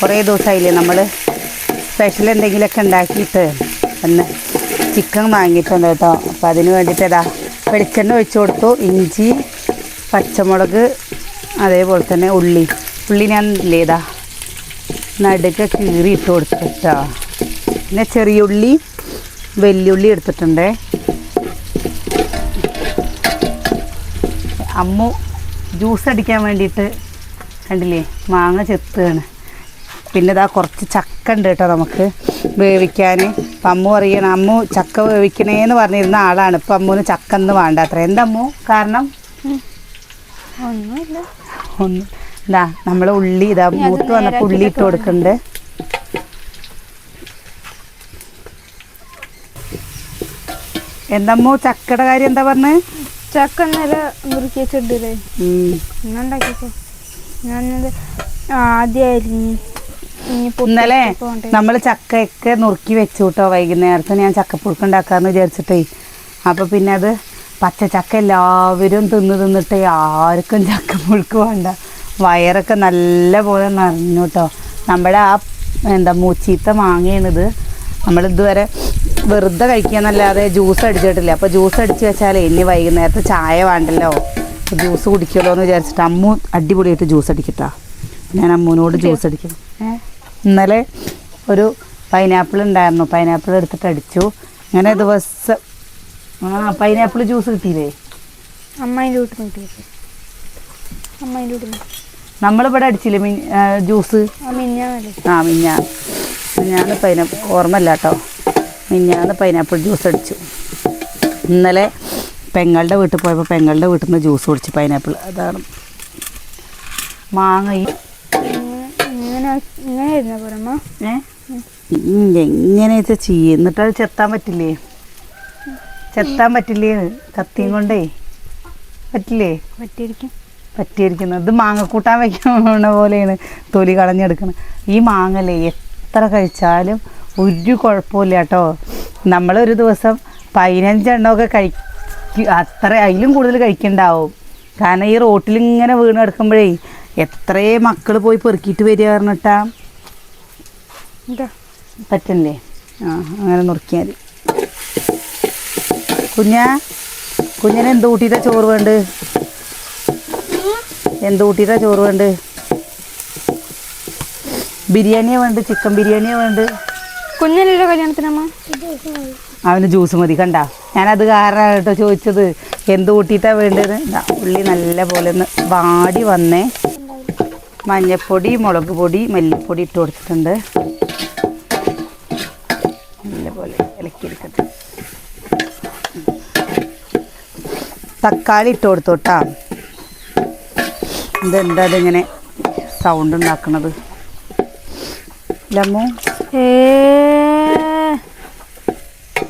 കുറേ ദിവസമായില്ലേ നമ്മൾ സ്പെഷ്യൽ എന്തെങ്കിലുമൊക്കെ ഉണ്ടാക്കിയിട്ട് ഒന്ന് ചിക്കൻ വാങ്ങിയിട്ടുണ്ട് കേട്ടോ. അപ്പം അതിന് വേണ്ടിയിട്ട് ഇതാ വെളിച്ചെണ്ണ ഒഴിച്ചു കൊടുത്തു. ഇഞ്ചി പച്ചമുളക് അതേപോലെ തന്നെ ഉള്ളി. ഉള്ളി ഞാൻ ഇല്ലേതാ നടുക്ക് കീറി ഇട്ട് കൊടുത്തിട്ടോ പിന്നെ ചെറിയ ഉള്ളി വെല്ലുള്ളി എടുത്തിട്ടുണ്ട്. അമ്മു ജ്യൂസ് അടിക്കാൻ വേണ്ടിയിട്ട് കണ്ടില്ലേ? മാങ്ങ ചെത്തുകയാണ് പിന്നെ ഇതാ കുറച്ച് ചക്ക ഉണ്ട് കേട്ടോ നമുക്ക് വേവിക്കാൻ. അപ്പം അമ്മു അറിയണം അമ്മു ചക്ക വേവിക്കണേന്ന് പറഞ്ഞിരുന്ന ആളാണ്. ഇപ്പം അമ്മുവിന് ചക്ക എന്ന് വേണ്ട അത്ര. എന്തമ്മു കാരണം? ഒന്നുമില്ല. ഒന്നും. ഇതാ നമ്മൾ ഉള്ളി ഇതാ മൂത്ത് വന്നപ്പോൾ ഉള്ളി ഇട്ട് കൊടുക്കുന്നുണ്ട് എന്തമ്മോ ചക്കയുടെ കാര്യം എന്താ പറഞ്ഞത് ചക്ക ഇന്നലെ മുറുക്കി വെച്ചിട്ടില്ലേ? ഇന്നുണ്ടാക്കിക്കോ ഞാനത് ആദ്യമായിരുന്നു ഇന്നലെ നമ്മൾ ചക്കയൊക്കെ നുറുക്കി വെച്ചു കേട്ടോ വൈകുന്നേരത്ത് ഞാൻ ചക്കപ്പുഴുക്ക് ഉണ്ടാക്കാന്ന് വിചാരിച്ചിട്ടേ. അപ്പോൾ പിന്നെ അത് പച്ചച്ചക്ക എല്ലാവരും തിന്ന് തിന്നിട്ട് ആർക്കും ചക്കപ്പുഴുക്ക് വേണ്ട. വയറൊക്കെ നല്ല പോലെ നിറഞ്ഞു കേട്ടോ നമ്മുടെ ആ എന്താ മൂച്ചീത്ത മാങ്ങയാണിത്. നമ്മൾ ഇതുവരെ വെറുതെ കഴിക്കാന്നല്ലാതെ ജ്യൂസ് അടിച്ചിട്ടില്ല. അപ്പോൾ ജ്യൂസ് അടിച്ച് വെച്ചാലേ ഇനി വൈകുന്നേരത്തെ ചായ വേണ്ടല്ലോ. ജ്യൂസ് കുടിക്കുമല്ലോ എന്ന് വിചാരിച്ചിട്ട് അമ്മു അടിപൊളിയായിട്ട് ജ്യൂസ് അടിക്കട്ടാ. ഞാൻ അമ്മുവിനോട് ജ്യൂസ് അടിക്കും. ഏ? ഇന്നലെ ഒരു പൈനാപ്പിൾ ഉണ്ടായിരുന്നു. പൈനാപ്പിൾ എടുത്തിട്ട് അടിച്ചു. അങ്ങനെ ദിവസം ആ പൈനാപ്പിൾ ജ്യൂസ് കിട്ടിയില്ലേ? അമ്മേന്റെ വീട്ടിൽ നിന്ന് കിട്ടി അമ്മേന്റെ വീട്ടിൽ നിന്ന്. നമ്മളിവിടെ അടിച്ചില്ലേ മി ജ്യൂസ് ആ മിഞ്ഞാ മിഞ്ഞാന്ന് പൈനാപ്പിൾ ഓർമ്മയില്ല കേട്ടോ മിഞ്ഞാന്ന് പൈനാപ്പിൾ ജ്യൂസ് അടിച്ചു. ഇന്നലെ പെങ്ങളുടെ വീട്ടിൽ പോയപ്പോൾ പെങ്ങളുടെ വീട്ടിൽ നിന്ന് ജ്യൂസ് കുടിച്ചു പൈനാപ്പിൾ അതാണ് മാങ്ങ ഇങ്ങനെ ചെയ്യും. എന്നിട്ട് അത് ചെത്താൻ പറ്റില്ലേ? ചെത്താൻ പറ്റില്ലേ? കത്തിയും കൊണ്ടേ. പറ്റില്ലേ? പറ്റിയിരിക്കും. പറ്റിയിരിക്കുന്നത് ഇത് മാങ്ങക്കൂട്ടാൻ വെക്കുന്ന പോലെയാണ് തൊലി കളഞ്ഞെടുക്കണം. ഈ മാങ്ങല്ലേ എത്ര കഴിച്ചാലും ഒരു കുഴപ്പമില്ല കേട്ടോ. നമ്മളൊരു ദിവസം പതിനഞ്ചെണ്ണമൊക്കെ കഴിക്കും അത്ര അതിലും കൂടുതൽ കഴിക്കണ്ടാവും. കാരണം ഈ റോട്ടിൽ ഇങ്ങനെ വീണ് കിടക്കുമ്പോഴേ എത്രയേ മക്കൾ പോയി പെറുക്കിയിട്ട് വരിക പറഞ്ഞിട്ടാ പറ്റണ്ടേ പറ്റല്ലേ ആ അങ്ങനെ നുറുക്കിയാൽ മതി. കുഞ്ഞാ കുഞ്ഞിന് എന്ത് കൂട്ടിയിട്ടാ ചോറ് വേണ്ട എന്ത് കൂട്ടിയിട്ടാ ചോറ് വേണ്ട ബിരിയാണിയാ വേണ്ട ചിക്കൻ ബിരിയാണിയാ വേണ്ട കുഞ്ഞിനല്ലോ കല്യാണത്തിനമ്മ അവന് ജ്യൂസ് മതി കണ്ട? ഞാനത് കാരണമാണ് കേട്ടോ ചോദിച്ചത്. എന്ത് കൂട്ടിയിട്ടാ വേണ്ടത്? ഉള്ളി നല്ല പോലെ ഒന്ന് വാടി വന്നേ. മഞ്ഞപ്പൊടി മുളക് പൊടി മല്ലിപ്പൊടി ഇട്ട് കൊടുത്തിട്ടുണ്ട്. നല്ലപോലെ ഇളക്കിയെടുക്കട്ടെ. തക്കാളി ഇട്ട് കൊടുത്തു കേട്ടാ. ഇതെന്താ ഇതിങ്ങനെ സൗണ്ട് ഉണ്ടാക്കണത്? ലമ്മു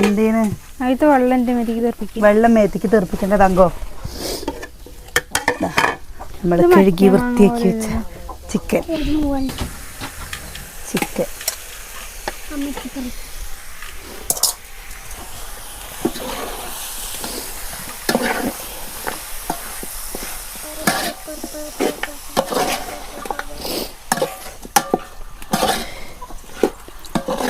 എന്തേന് വെള്ളം എന്റെ മതിക്ക് തെറിപ്പിക്കും. വെള്ളം മേത്തേക്ക് തെറിപ്പിക്കേണ്ട തങ്കോ? നമ്മൾ കഴുകി വൃത്തിയാക്കി വെച്ച ചിക്കൻ. ചിക്കൻ.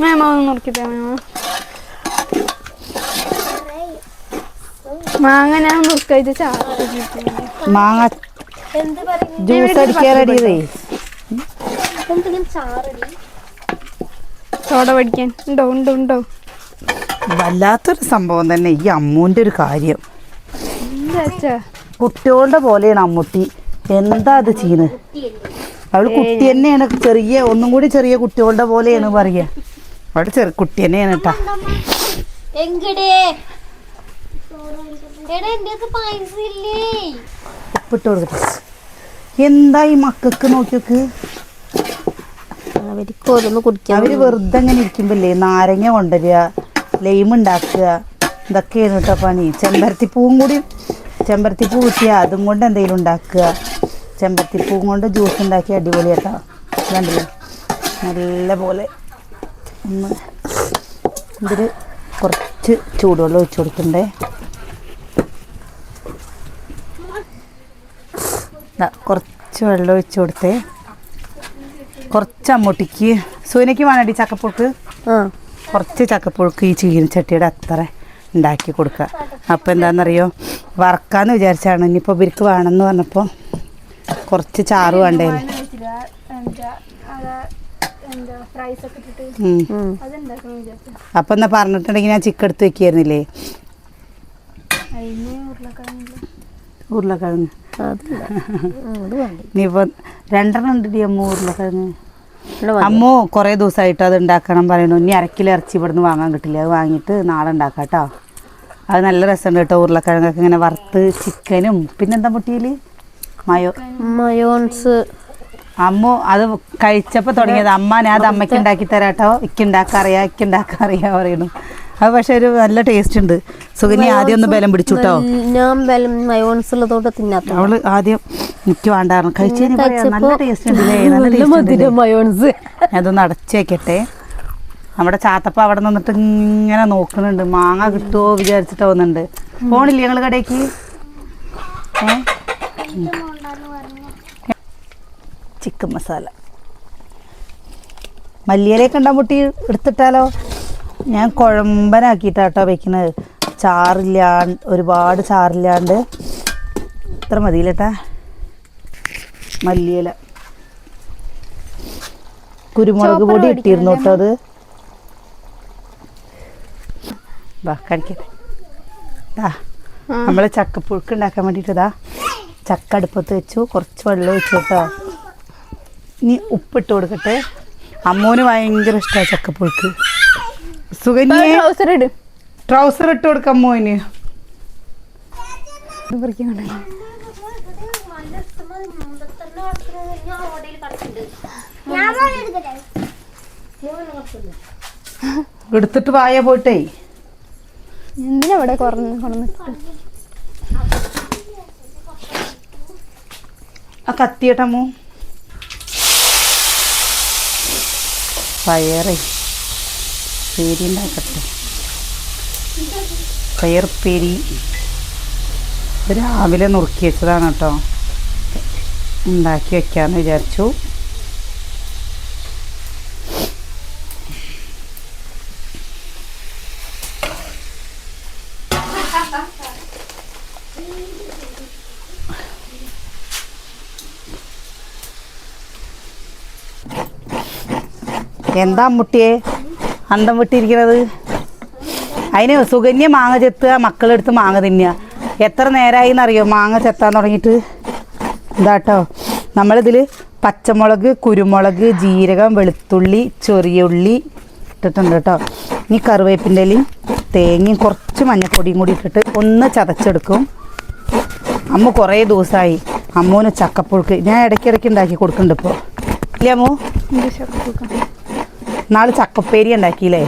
മേമ ഒന്ന് നോക്കിത്താ മേമ. മാങ്ങ ഞാൻ നുറുക്കഴിച്ച് മാങ്ങ ജ്യൂസ് അടിക്കാൻ റെഡിയതേ സോഡ പഠിക്കാൻ. ഉണ്ടോ ഉണ്ടോ ഉണ്ടോ? വല്ലാത്തൊരു സംഭവം തന്നെ ഈ അമ്മൂന്റെ ഒരു കാര്യം. എന്താ അച്ഛാ. കുട്ടികളുടെ പോലെയാണ് അമ്മുട്ടി. എന്താ അത് ചെയ്യുന്നത് അവൾ കുട്ടി തന്നെയാണ്. ചെറിയ ഒന്നും കൂടി ചെറിയ കുട്ടികളുടെ പോലെയാണ് പറയുക. അവിടെ ചെറിയ കുട്ടി തന്നെയാണ് കേട്ടാ. ഉപ്പിട്ട് കൊടുക്കട്ടെ എന്താ ഈ മക്കൾക്ക് നോക്കിയൊക്കെ? അവർക്ക് ഓരോന്ന് കുടിക്കാൻ അവർ വെറുതെ അങ്ങനെ ഇരിക്കുമ്പല്ലേ നാരങ്ങ കൊണ്ടുവരിക ലൈം ഉണ്ടാക്കുക ഇതൊക്കെയാണ് കേട്ടോ പണി. ചെമ്പരത്തിപ്പൂവും കൂടി ചെമ്പരത്തിപ്പൂ കിട്ടിയാൽ അതും കൊണ്ട് എന്തെങ്കിലും ഉണ്ടാക്കുക. ചെമ്പരത്തിപ്പൂവും കൊണ്ട് ജ്യൂസ് ഉണ്ടാക്കി അടിപൊളിയാട്ടോ കണ്ടില്ലേ? നല്ല പോലെ ഒന്ന് ഇതിൽ കുറച്ച് ചൂടുവെള്ളം ഒഴിച്ചു കൊടുക്കണ്ടേ? കുറച്ച് വെള്ളം ഒഴിച്ചു കൊടുത്തേ. കുറച്ച് അമ്മൂട്ടിക്ക്. സൂനയ്ക്ക് വേണടി ചക്കപ്പുഴുക്ക്? കുറച്ച് ചക്കപ്പുഴുക്ക് ഈ ചീനച്ചട്ടിയുടെ അത്ര ഉണ്ടാക്കി കൊടുക്കുക. അപ്പോൾ എന്താണെന്നറിയോ? വറക്കാന്ന് വിചാരിച്ചാണ്. ഇനിയിപ്പോൾ ഇവർക്ക് വേണമെന്ന് പറഞ്ഞപ്പോൾ കുറച്ച് ചാറ് വേണ്ടേ? അപ്പം എന്നാ പറഞ്ഞിട്ടുണ്ടെങ്കിൽ ഞാൻ ചിക്കൻ എടുത്ത് വെക്കായിരുന്നില്ലേ ഉരുളക്കിഴങ്ങ്. ഇനിയിപ്പോൾ രണ്ടെണ്ണം ഉണ്ട് അമ്മ ഉരുളക്കിഴങ്ങ്. അമ്മു കുറേ ദിവസമായിട്ട് അത് ഉണ്ടാക്കണം പറയണു ഇനി അരക്കിലെ ഇറച്ചി ഇവിടുന്ന് വാങ്ങാൻ കിട്ടില്ല. അത് വാങ്ങിയിട്ട് നാളെ ഉണ്ടാക്കാം കേട്ടോ. അത് നല്ല രസമുണ്ട് കേട്ടോ ഉരുളക്കിഴങ്ങൊക്കെ ഇങ്ങനെ വറുത്ത് ചിക്കനും പിന്നെന്താ മുട്ടിയിൽ മയോ മയോൺസ്. അമ്മ അത് കഴിച്ചപ്പോൾ തുടങ്ങിയത്. അമ്മ ഞാൻ അത് അമ്മയ്ക്ക് ഉണ്ടാക്കി തരാട്ടോ ഇക്കുണ്ടാക്കാറിയാ ഇക്കുണ്ടാക്കാറിയാ അറിയാം ഇക്ക് അറിയാം പറയണു അത് പക്ഷെ ഒരു നല്ല ടേസ്റ്റ് ഉണ്ട്. സുഗനി ആദ്യം ഒന്ന് ബലം പിടിച്ചു കേട്ടോ ഞാൻ ബലം മയോൺസ് ഉള്ളതോടെ തിന്നാത്ത അവൾ ആദ്യം എനിക്ക് വേണ്ടായിരുന്നു കഴിച്ചു കഴിഞ്ഞ് നല്ല ടേസ്റ്റ് ഉണ്ടല്ലേ നല്ല മധുരം മയോൺസ് അതൊന്ന് അടച്ചേക്കട്ടെ നമ്മുടെ ചാത്തപ്പ അവിടെ നിന്നിട്ട് ഇങ്ങനെ നോക്കുന്നുണ്ട്. മാങ്ങ കിട്ടുമോ വിചാരിച്ചിട്ട് പോകുന്നുണ്ട് പോണില്ലേ ഞങ്ങൾ കടയ്ക്ക് ചിക്കൻ മസാല. മല്ലിയിലേക്ക് ഉണ്ടാ മുട്ടി എടുത്തിട്ടാലോ? ഞാൻ കുഴമ്പനാക്കിയിട്ടാട്ടോ വെക്കുന്നത് ചാറില്ലാണ്ട് ഒരുപാട് ചാറില്ലാണ്ട്. ഇത്ര മതിയില്ലട്ടാ. മല്ലിയില. കുരുമുളക് പൊടി ഇട്ടിരുന്നു കേട്ടോ അത്. വാ കഴിക്കട്ടെ ദാ നമ്മൾ ചക്കപ്പുഴുക്ക് ഉണ്ടാക്കാൻ വേണ്ടിയിട്ട് ഇതാ ചക്ക അടുപ്പത്ത് വെച്ചു. കുറച്ച് വെള്ളം ഒഴിച്ചു കേട്ടോ. ഇനി ഉപ്പിട്ട് കൊടുക്കട്ടെ. അമ്മൂന് ഭയങ്കര ഇഷ്ടമാണ് ചക്കപ്പുഴുക്ക്. സുകന്യെ ട്രൗസർ ഇട്. ട്രൗസർ ഇട്ട് കൊടുക്കാം മോന്. എടുത്തിട്ട് വായ പോയിട്ടേ. എന്തിനാ ഇവിടെ കുറഞ്ഞു ആ കത്തിയട്ടമോ പയറേ. പേരി ഉണ്ടാക്കട്ടെ പേരി രാവിലെ നുറുക്കി വെച്ചതാണ് കേട്ടോ. ഉണ്ടാക്കി വയ്ക്കാമെന്ന് വിചാരിച്ചു. എന്താ അമ്മുട്ടിയെ? അന്തം വിട്ടിരിക്കണത്? അതിന് സുഗന്യ മാങ്ങ ചെത്തുക മക്കളെടുത്ത് മാങ്ങ തിന്നുക. എത്ര നേരമായി എന്നറിയോ മാങ്ങ ചെത്താൻ തുടങ്ങിയിട്ട്? ഇതാട്ടോ. നമ്മളിതിൽ പച്ചമുളക് കുരുമുളക് ജീരകം വെളുത്തുള്ളി ചെറിയ ഉള്ളി ഇട്ടിട്ടുണ്ട് കേട്ടോ. ഇനി കറിവേപ്പിന്റെ ഇലയും തേങ്ങയും കുറച്ച് മഞ്ഞൾപ്പൊടിയും കൂടി ഇട്ടിട്ട് ഒന്ന് ചതച്ചെടുക്കും. അമ്മ കുറേ ദിവസമായി അമ്മൂന് ചക്കപ്പുഴുക്ക്. ഞാൻ ഇടയ്ക്കിടയ്ക്ക് ഉണ്ടാക്കി കൊടുക്കുന്നുണ്ട് ഇപ്പോൾ ഇല്ലേ അമ്മു? ചക്കപ്പുഴുക്ക. നാളെ ചക്കപ്പേരി ഉണ്ടാക്കിയില്ലേ?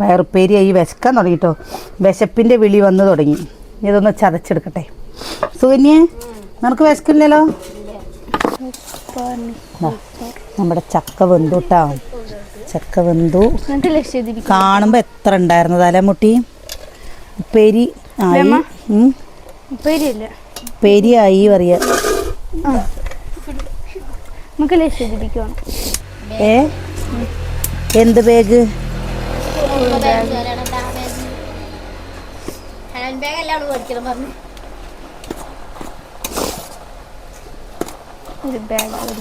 പയറുപ്പേരിയായി വിശക്കാൻ തുടങ്ങിട്ടോ. വിശപ്പിന്റെ വിളി വന്ന് തുടങ്ങി. ഇതൊന്ന് ചതച്ചെടുക്കട്ടെ. സുകന്യെ നമുക്ക് വിശക്കില്ലല്ലോ? നമ്മുടെ ചക്ക വെന്തു കേട്ടോ ചക്ക വെന്തു. കാണുമ്പോൾ എത്ര ഉണ്ടായിരുന്നു തലമുട്ടി ഉപ്പേരി ആയി. ഉപ്പേരി ആയി പറയാ. നമുക്ക് വേണം ഏ? എന്ത് ബാഗ്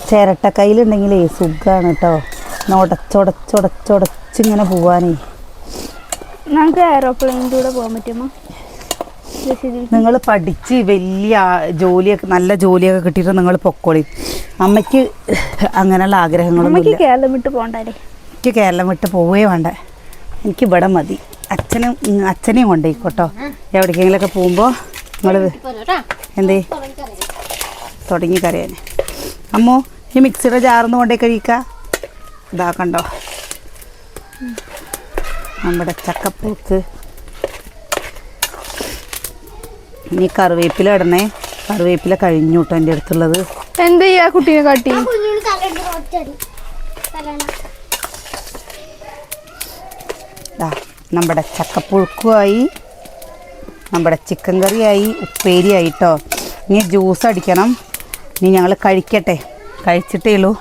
ചിരട്ട കയ്യിലുണ്ടെങ്കിലേ സുഖാണ് കേട്ടോ ഉടച്ചുടച്ചുടച്ചുടച്ചിങ്ങനെ പോവാനേ. നമുക്ക് എയറോപ്ലെയിനിലൂടെ പോകാൻ പറ്റുമോ? നിങ്ങൾ പഠിച്ച് വലിയ ജോലിയൊക്കെ നല്ല ജോലിയൊക്കെ കിട്ടിയിട്ട് നിങ്ങൾ പൊക്കോളി. അമ്മയ്ക്ക് അങ്ങനെയുള്ള ആഗ്രഹങ്ങളൊന്നും എനിക്ക് കേരളം വിട്ട് പോകണ്ടേ എനിക്ക് കേരളം വിട്ട് പോവേ വേണ്ട. എനിക്ക് ഇവിടെ മതി. അച്ഛനും അച്ഛനെയും കൊണ്ടേക്കോട്ടോ എവിടേക്കെങ്കിലൊക്കെ പോകുമ്പോൾ നിങ്ങൾ എന്തേ? തുടങ്ങി കറിയാൻ അമ്മോ ഈ മിക്സിയുടെ ജാർന്ന് കൊണ്ടേ കഴിക്ക. ഇതാക്കണ്ടോ കണ്ടോ. നമ്മുടെ ചക്കപ്പൂക്ക് ഇനി കറിവേപ്പില ഇടണേ. കറിവേപ്പില കഴിഞ്ഞു കേട്ടോ എന്റെ അടുത്തുള്ളത്. എന്ത് ചെയ്യാ കുട്ടീനെ കാട്ടി? കുഞ്ഞിന് തലയിട്ട് ഒറ്റടി തലണ ദാ നമ്മുടെ ചക്കപ്പുഴുക്കുമായി നമ്മുടെ ചിക്കൻ കറിയായി ഉപ്പേരിയായി കേട്ടോ ഇനി ജ്യൂസ് അടിക്കണം. ഇനി ഞങ്ങൾ കഴിക്കട്ടെ. കഴിച്ചിട്ടേ ഉള്ളൂ.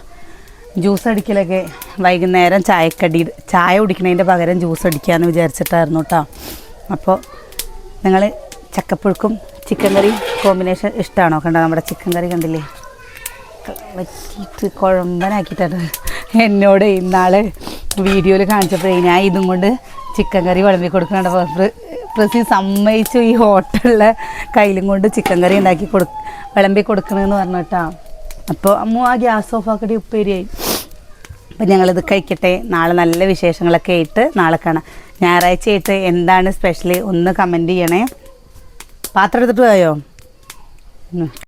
ജ്യൂസ് അടിക്കലൊക്കെ വൈകുന്നേരം ചായക്കടി ചായ കുടിക്കണതിന്റെ പകരം ജ്യൂസ് അടിക്കാമെന്ന് വിചാരിച്ചിട്ടായിരുന്നു കേട്ടോ അപ്പോൾ നിങ്ങൾ ചക്കപ്പുഴുക്കും ചിക്കൻ കറി കോമ്പിനേഷൻ ഇഷ്ടമാണോ കണ്ടോ നമ്മുടെ ചിക്കൻ കറി കണ്ടില്ലേ? വറ്റിയിട്ട് കുഴമ്പനാക്കിയിട്ടാണ് എന്നോട് ഇന്നാൾ വീഡിയോയിൽ കാണിച്ചപ്പോഴേ ഞാൻ ഇതും കൊണ്ട് ചിക്കൻ കറി വിളമ്പി കൊടുക്കണ പ്രസി സമ്മതിച്ചു ഈ ഹോട്ടലിലെ കയ്യിലും കൊണ്ട് ചിക്കൻ കറി ഉണ്ടാക്കി കൊടു വിളമ്പി കൊടുക്കണമെന്ന് പറഞ്ഞു കേട്ടോ അപ്പോൾ അമ്മ ആ ഗ്യാസ് ഓഫ് ആക്കടി ഉപ്പേരിയായി. അപ്പം ഞങ്ങളിത് കഴിക്കട്ടെ. നാളെ നല്ല വിശേഷങ്ങളൊക്കെ ആയിട്ട് നാളെ കാണാം. ഞായറാഴ്ച ആയിട്ട് എന്താണ് സ്പെഷ്യൽ ഒന്ന് കമന്റ് ചെയ്യണേ. പാത്രം എടുത്തിട്ട് പോയോ.